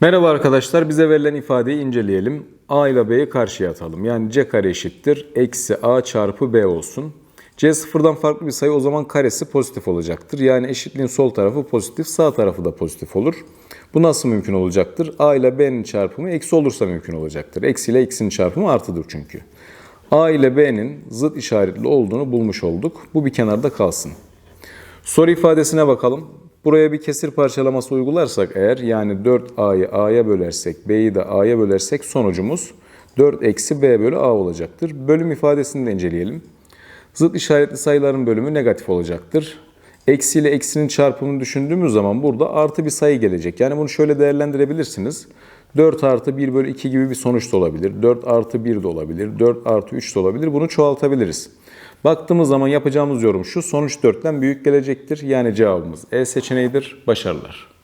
Merhaba arkadaşlar, bize verilen ifadeyi inceleyelim. A ile B'yi karşıya atalım. Yani C kare eşittir. Eksi A çarpı B olsun. C sıfırdan farklı bir sayı o zaman karesi pozitif olacaktır. Yani eşitliğin sol tarafı pozitif, sağ tarafı da pozitif olur. Bu nasıl mümkün olacaktır? A ile B'nin çarpımı eksi olursa mümkün olacaktır. Eksi ile x'in çarpımı artıdır çünkü. A ile B'nin zıt işaretli olduğunu bulmuş olduk. Bu bir kenarda kalsın. Soru ifadesine bakalım. Buraya bir kesir parçalaması uygularsak eğer yani 4a'yı a'ya bölersek b'yi de a'ya bölersek sonucumuz 4 eksi b bölü a olacaktır. Bölüm ifadesini de inceleyelim. Zıt işaretli sayıların bölümü negatif olacaktır. Eksi ile eksinin çarpımını düşündüğümüz zaman burada artı bir sayı gelecek. Yani bunu şöyle değerlendirebilirsiniz. 4 artı 1 bölü 2 gibi bir sonuç da olabilir. 4 artı 1 de olabilir. 4 artı 3 de olabilir. Bunu çoğaltabiliriz. Baktığımız zaman yapacağımız yorum şu. Sonuç 4'ten büyük gelecektir. Yani cevabımız E seçeneğidir. Başarılar.